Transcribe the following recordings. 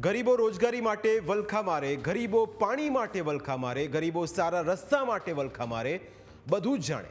ગરીબો રોજગારી માટે વલખા મારે, ગરીબો પાણી માટે વલખા મારે, ગરીબો સારા રસ્તા માટે વલખા મારે, બધું જ જાણે.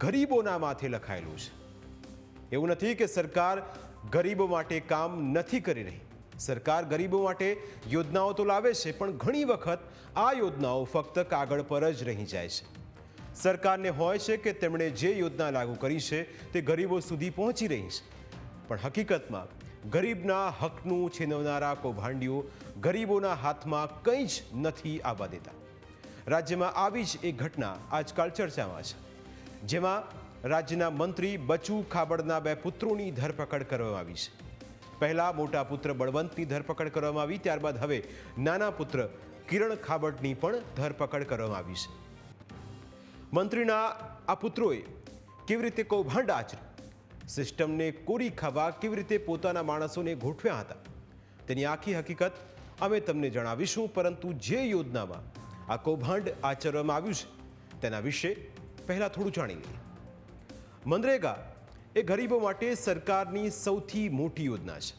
ગરીબોના માથે લખાયેલું છે. એવું નથી કે સરકાર ગરીબો માટે કામ નથી કરી રહી. સરકાર ગરીબો માટે યોજનાઓ તો લાવે છે, પણ ઘણી વખત આ યોજનાઓ ફક્ત કાગળ પર જ રહી જાય છે. સરકારને હોય છે કે તેમણે જે યોજના લાગુ કરી છે, તે ગરીબો સુધી પહોંચી રહી છે. પણ હકીકતમાં ગરીબના હકનું છીનવનારા કૌભાંડીઓ ગરીબોના હાથમાં કંઈ જ નથી આવવા દેતા. રાજ્યમાં આવી જ એક ઘટના આજકાલ ચર્ચામાં છે, જેમાં રાજ્યના મંત્રી બચુ ખાબડના બે પુત્રોની ધરપકડ કરવામાં આવી છે. પહેલા મોટા પુત્ર બળવંતની ધરપકડ કરવામાં આવી, ત્યારબાદ હવે નાના પુત્ર કિરણ ખાબડની પણ ધરપકડ કરવામાં આવી છે. મંત્રીના આ પુત્રોએ કેવી રીતે કૌભાંડ આચર્યું? સિસ્ટમને કોરી ખાવા કેવી રીતે પોતાના માણસોને ગોઠવ્યા હતા? તેની આખી હકીકત અમે તમને જણાવીશું, પરંતુ જે યોજનામાં આ કૌભાંડ આચરવામાં આવ્યું છે, તેના વિશે પહેલાં થોડું જાણી લઈએ. મનરેગા એ ગરીબો માટે સરકારની સૌથી મોટી યોજના છે.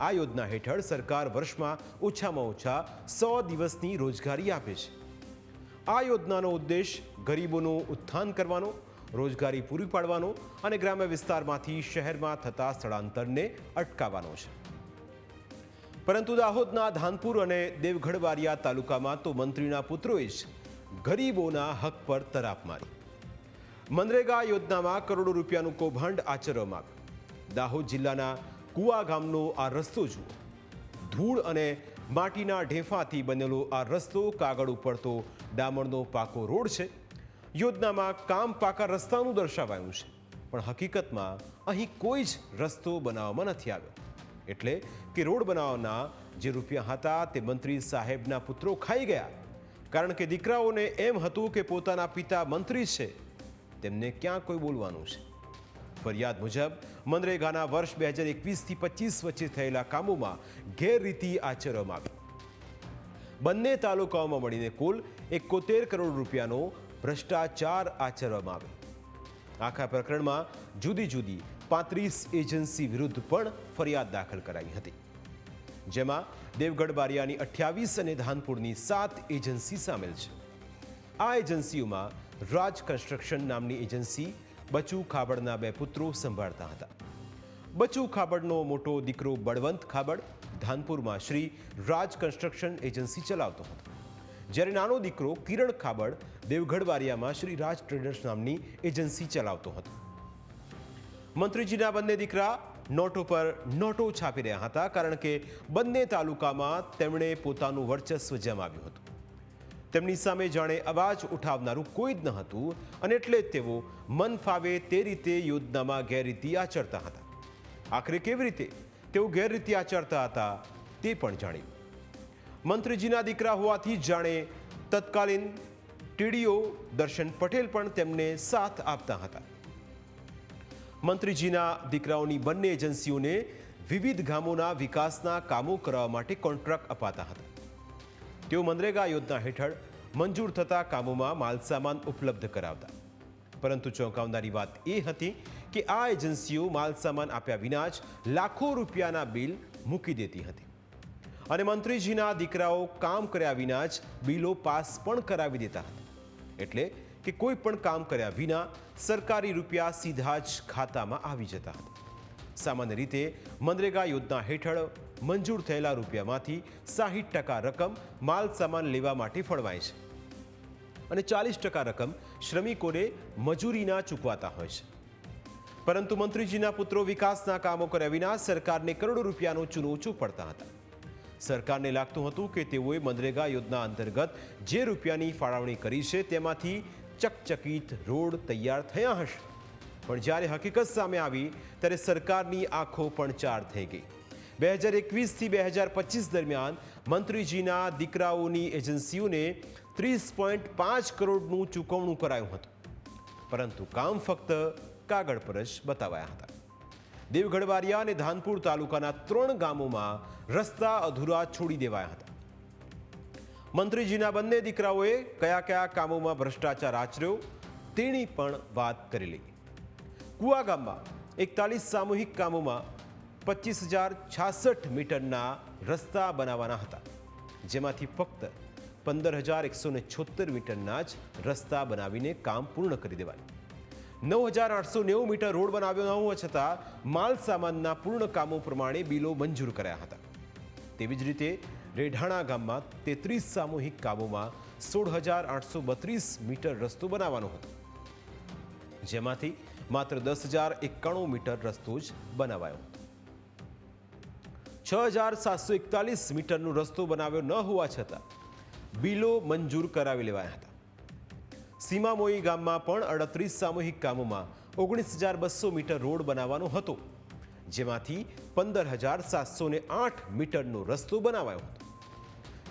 આ યોજના હેઠળ સરકાર વર્ષમાં ઓછામાં ઓછા સો દિવસની રોજગારી આપે છે. આ યોજનાનો ઉદ્દેશ ગરીબોનું ઉત્થાન કરવાનો રોજગારી પૂરી પાડવાનો અને ગ્રામ્ય વિસ્તારમાંથી શહેરમાં થતા સ્થળાંતરને અટકાવવાનો છે. પરંતુ દાહોદના ધાનપુર અને દેવગઢવારિયા તાલુકામાં તો મંત્રીના પુત્રોએ જ ગરીબોના હક પર તરાપ મારી. મનરેગા યોજનામાં કરોડો રૂપિયાનું કૌભાંડ આચરવામાં આવ્યું. દાહોદ જિલ્લાના કુવા ગામનો આ રસ્તો જુઓ. ધૂળ અને માટીના ઢેફાથી બનેલો આ રસ્તો કાગળ ઉપર તો ડામરનો પાકો રોડ છે. યોજનામાં કામ પાકા રસ્તાનું દર્શાવાયું છે. પણ હકીકતમાં અહીં કોઈ જ રસ્તો બનાવવામાં નથી આવ્યો. એટલે કે રોડ બનાવવાના જે રૂપિયા હતા તે મંત્રી સાહેબના પુત્રો ખાઈ ગયા. કારણ કે દીકરાઓને એમ હતું કે પોતાના પિતા મંત્રી છે. તેમને ક્યાં કોઈ બોલવાનું છે? ફરિયાદ મુજબ, મનરેગાના વર્ષ બે હજાર એકવીસથી પચીસ વચ્ચે થયેલા કામોમાં ગેરરીતિ આચરવામાં આવી. બંને તાલુકાઓમાં મળીને કુલ એકોતેર કરોડ રૂપિયાનો ભ્રષ્ટાચાર આચરવામાં આવ્યો. આખા પ્રકરણમાં જુદી જુદી પાંત્રીસ એજન્સી વિરુદ્ધ પણ ફરિયાદ દાખલ કરાઈ હતી. જેમાં દેવગઢ બારિયાની અઠ્યાવીસ અને ધાનપુરની સાત એજન્સી સામેલ છે. આ એજન્સીઓમાં રાજ કન્સ્ટ્રક્શન નામની એજન્સી બચુ ખાબડના બે પુત્રો સંભાળતા હતા. બચુ ખાબડનો મોટો દીકરો બળવંત ખાબડ ધાનપુરમાં શ્રી રાજ કન્સ્ટ્રક્શન એજન્સી ચલાવતો હતો. જ્યારે નાનો દીકરો કિરણ ખાબડ દેવગઢ વારિયામાં શ્રી રાજ ટ્રેડર્સ નામની એજન્સી ચલાવતો હતો. મંત્રીજીના બંને દીકરા નોટો પર નોટો છાપી રહ્યા હતા કારણ કે બંને તાલુકામાં તેમણે પોતાનું વર્ચસ્વ જમાવ્યું હતું. તેમની સામે જાણે અવાજ ઉઠાવનારું કોઈ જ ન હતું અને એટલે જ તેઓ મન ફાવે તે રીતે યોજનામાં ગેરરીતિ આચરતા હતા. આખરે કેવી રીતે તેઓ ગેરરીતિ આચરતા હતા તે પણ જાણ્યું. મંત્રીજીના દીકરા હોવાથી જાણે તત્કાલીન ટીડીઓ દર્શન પટેલ પણ તેમને સાથ આપતા હતા. મંત્રીજીના દીકરાઓની બંને એજન્સીઓને વિવિધ ગામોના વિકાસના કામો કરવા માટે કોન્ટ્રાક્ટ અપાતા હતા. તેઓ મનરેગા યોજના હેઠળ મંજૂર થતા કામોમાં માલસામાન ઉપલબ્ધ કરાવતા. પરંતુ ચોંકાવનારી વાત એ હતી કે આ એજન્સીઓ માલસામાન આપ્યા વિના જ લાખો રૂપિયાના બિલ મૂકી દેતી હતી. અને મંત્રીજીના દીકરાઓ કામ કર્યા વિના જ બિલો પાસ પણ કરાવી દેતા હતા. એટલે કે કોઈ પણ કામ કર્યા વિના સરકારી રૂપિયા સીધા જ ખાતામાં આવી જતા હતા. સામાન્ય રીતે મનરેગા યોજના હેઠળ મંજૂર થયેલા રૂપિયામાંથી સાહીઠ ટકા રકમ માલ સામાન લેવા માટે ફળવાય છે. અને ચાલીસ ટકા રકમ શ્રમિકોને મજૂરીના ચૂકવાતા હોય છે. પરંતુ મંત્રીજીના પુત્રો વિકાસના કામો કર્યા વિના સરકારને કરોડો રૂપિયાનું ચૂનો પડતા હતા. સરકારને લાગતું હતું કે તેઓએ મનરેગા યોજના અંતર્ગત જે રૂપિયાની ફાળવણી કરી છે તેમાંથી ચકચકિત રોડ તૈયાર થયા હશે. પણ જ્યારે હકીકત સામે આવી, ત્યારે સરકારની આંખો પણ ચાર થઈ ગઈ. બે હજાર એકવીસથી બે હજાર પચીસ દરમિયાન મંત્રીજીના દીકરાઓની એજન્સીઓને ત્રીસ પોઈન્ટ પાંચ કરોડનું ચૂકવણું કરાયું હતું. પરંતુ કામ ફક્ત કાગળ પર જ બતાવાયા હતા. દેવગઢ બારિયા અને ધાનપુર તાલુકાના ત્રણ ગામોમાં રસ્તા અધૂરા છોડી દેવાયા હતા. મંત્રીજીના બંને દીકરાઓએ કયા કયા કામોમાં ભ્રષ્ટાચાર આચર્યો તેની પણ વાત કરી લઈ. કુવા ગામમાં એકતાલીસ સામૂહિક કામોમાં પચીસ હજાર છાસઠ મીટરના રસ્તા બનાવવાના હતા, જેમાંથી ફક્ત પંદર હજાર એકસો ને છોતેર મીટરના જ રસ્તા બનાવીને કામ પૂર્ણ કરી દેવાય. નવ હજાર આઠસો નેવું મીટર રોડ બનાવ્યો ન હોવા છતાં માલ સામાનના પૂર્ણ કામો પ્રમાણે બિલો મંજૂર કર્યા હતા. તેવી જ રીતે રેઢાણા ગામમાં તેત્રીસ સામૂહિક કામોમાં સોળ હજાર આઠસો બત્રીસ મીટર રસ્તો બનાવવાનો હતો. જેમાંથી માત્ર દસ હજાર એકાણું મીટર રસ્તો જ બનાવાયો. હતો છ હજાર સાતસો એકતાલીસ મીટરનો રસ્તો બનાવ્યો ન હોવા છતાં બિલો મંજૂર કરાવી લેવાયા હતા. સીમામોઈ ગામમાં પણ અડત્રીસ સામૂહિક કામોમાં ઓગણીસ હજાર બસો મીટર રોડ બનાવવાનો હતો, જેમાંથી પંદર હજાર સાતસો ને આઠ મીટરનો રસ્તો બનાવાયો હતો.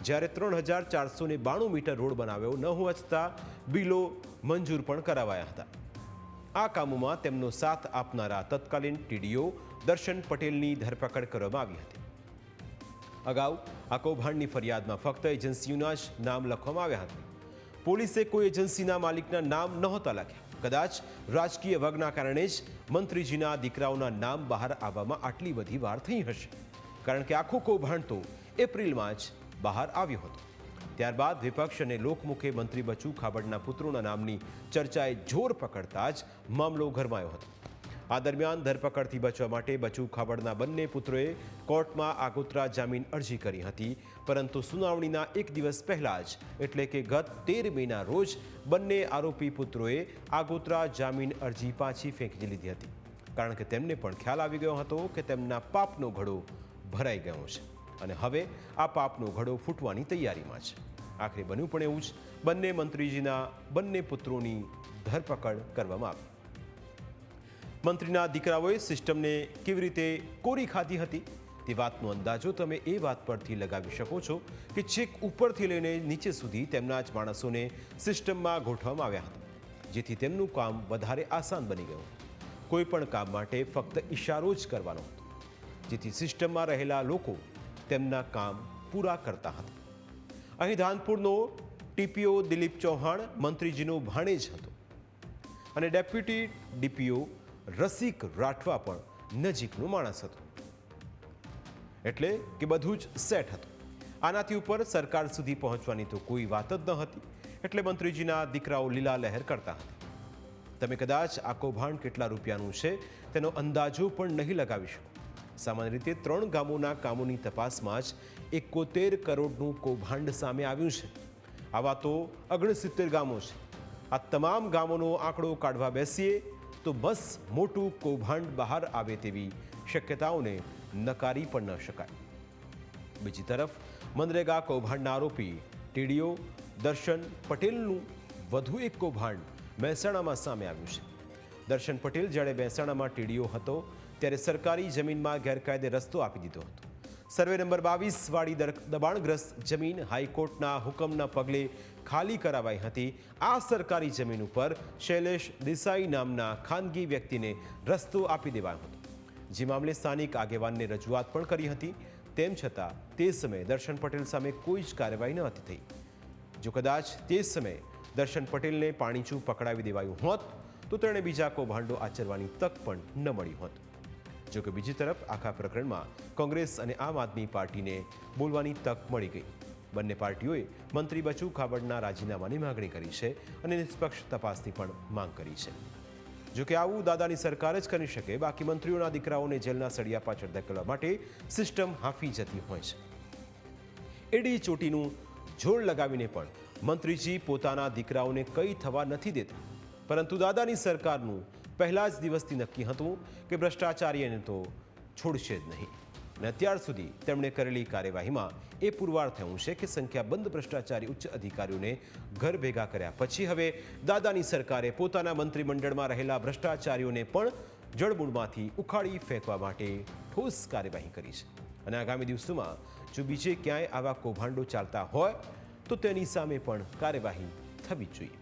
જ્યારે ત્રણ હજાર ચારસો ને બાણું મીટર રોડ બનાવ્યો ન હોવા બિલો મંજૂર પણ કરાવાયા હતા. આ કામોમાં તેમનો સાથ આપનારા તત્કાલીન ટીડીઓ દર્શન પટેલની ધરપકડ કરવામાં આવી હતી. અગાઉ આ કૌભાંડની ફરિયાદમાં ફક્ત એજન્સીઓના જ નામ લખવામાં આવ્યા હતા. પોલીસે કોઈ એજન્સીના માલિકના નામ નહોતા લખ્યા. કદાચ રાજકીય વગના કારણે જ મંત્રીજીના દીકરાઓના નામ બહાર આવવામાં આટલી બધી વાર થઈ હશે. કારણ કે આખું કૌભાંડ તો એપ્રિલમાં જ બહાર આવ્યો હતો. ત્યારબાદ વિપક્ષ અને લોકમુખે મંત્રી બચુ ખાબડના પુત્રોના નામની ચર્ચાએ જોર પકડતા જ મામલો ગરમાયો હતો. આ દરમિયાન ધરપકડથી બચવા માટે બચુ ખાબડના બંને પુત્રોએ કોર્ટમાં આગોતરા જામીન અરજી કરી હતી. પરંતુ સુનાવણીના એક દિવસ પહેલા જ, એટલે કે ગત તેર મેના રોજ, બંને આરોપી પુત્રોએ આગોતરા જામીન અરજી પાછી ફેંકી લીધી હતી. કારણ કે તેમને પણ ખ્યાલ આવી ગયો હતો કે તેમના પાપનો ઘડો ભરાઈ ગયો છે. અને હવે આ પાપનો ઘડો ફૂટવાની તૈયારીમાં છે. આખરે બન્યું પણ એવું જ, બંને મંત્રીજીના બંને પુત્રોની ધરપકડ કરવામાં આવી. મંત્રીના દીકરાઓએ સિસ્ટમને કેવી રીતે કોરી ખાધી હતી તે વાતનો અંદાજો તમે એ વાત પરથી લગાવી શકો છો કે છેક ઉપરથી લઈને નીચે સુધી તેમના જ માણસોને સિસ્ટમમાં ગોઠવવામાં આવ્યા હતા, જેથી તેમનું કામ વધારે આસાન બની ગયું. કોઈ પણ કામ માટે ફક્ત ઇશારો જ કરવાનો હતો, જેથી સિસ્ટમમાં રહેલા લોકો તેમના કામ પૂરા કરતા હતા. અહીં ધાનપુરનો ટીપીઓ દિલીપ ચૌહાણ મંત્રીજીનો ભાણેજ હતો અને ડેપ્યુટી ડીપીઓ રસિક રાઠવા પણ નજીકનું માણસ હતું. એટલે કે બધું જ સેટ હતું. આનાથી ઉપર સરકાર સુધી પહોંચવાની તો કોઈ વાત જ ન હતી. એટલે મંત્રીજીના દીકરાઓ લીલા લહેર કરતા હતા. તમે કદાચ આ કૌભાંડ કેટલા રૂપિયાનું છે તેનો અંદાજો પણ નહીં લગાવી શકો. સામાન્ય રીતે ત્રણ ગામોના કામોની તપાસમાં જ એકોતેર કરોડનું કૌભાંડ સામે આવ્યું છે. આવા તો ઓગણસિત્તેર ગામો છે. આ તમામ ગામોનો આંકડો કાઢવા બેસીએ તો બસ મોટું કૌભાંડ બહાર આવે તેવી શક્યતાઓને નકારી પણ ન શકાય. બીજી તરફ, મનરેગા કૌભાંડના આરોપી ટીડીઓ દર્શન પટેલનું વધુ એક કૌભાંડ મહેસાણામાં સામે આવ્યું છે. દર્શન પટેલ જ્યારે મહેસાણામાં ટીડીઓ હતો, ત્યારે સરકારી જમીનમાં ગેરકાયદે રસ્તો આપી દીધો હતો. સર્વે નંબર બાવીસ વાળી દર- દબાણગ્રસ્ત જમીન હાઈકોર્ટના હુકમના પગલે ખાલી કરાવાઈ હતી. આ સરકારી જમીન ઉપર શૈલેષ દેસાઈ નામના ખાનગી વ્યક્તિને રસ્તો આપી દેવાયો હતો. જે મામલે સ્થાનિક આગેવાનને રજૂઆત પણ કરી હતી. તેમ છતાં તે સમયે દર્શન પટેલ સામે કોઈ જ કાર્યવાહી ન હતી થઈ. જો કદાચ તે સમયે દર્શન પટેલને પાણીચું પકડાવી દેવાયું હોત, તો તેણે બીજા કૌભાંડો આચરવાની તક પણ ન મળી હોત. જો કે બીજી તરફ આખા પ્રકરણમાં કોંગ્રેસ અને આમ આદમી પાર્ટીને બોલવાની તક મળી ગઈ. બંને પાર્ટીઓએ મંત્રી બચુ ખાબડના રાજીનામાની માગણી કરી છે અને નિષ્પક્ષ તપાસની પણ માંગ કરી છે. જો કે આવું દાદાની સરકાર જ કરી શકે, બાકી મંત્રીઓના દીકરાઓને જેલના સળિયા પાછળ ધકેલવા માટે સિસ્ટમ હાંફી જતી હોય છે. એડી ચોટીનું જોડ લગાવીને પણ મંત્રીજી પોતાના દીકરાઓને કંઈ થવા નથી દેતા. પરંતુ દાદાની સરકારનું પહેલા જ દિવસથી નક્કી હતું કે ભ્રષ્ટાચારીઓને તો છોડશે જ નહીં. અને અત્યાર સુધી તેમણે કરેલી કાર્યવાહીમાં એ પુરવાર થયું છે કે સંખ્યાબંધ ભ્રષ્ટાચારી ઉચ્ચ અધિકારીઓને ઘર ભેગા કર્યા. પછી હવે દાદાની સરકારે પોતાના મંત્રીમંડળમાં રહેલા ભ્રષ્ટાચારીઓને પણ જળમૂળમાંથી ઉખાડી ફેંકવા માટે ઠોસ કાર્યવાહી કરી છે. અને આગામી દિવસોમાં જો બીજે ક્યાંય આવા કૌભાંડો ચાલતા હોય, તો તેની સામે પણ કાર્યવાહી થવી જોઈએ.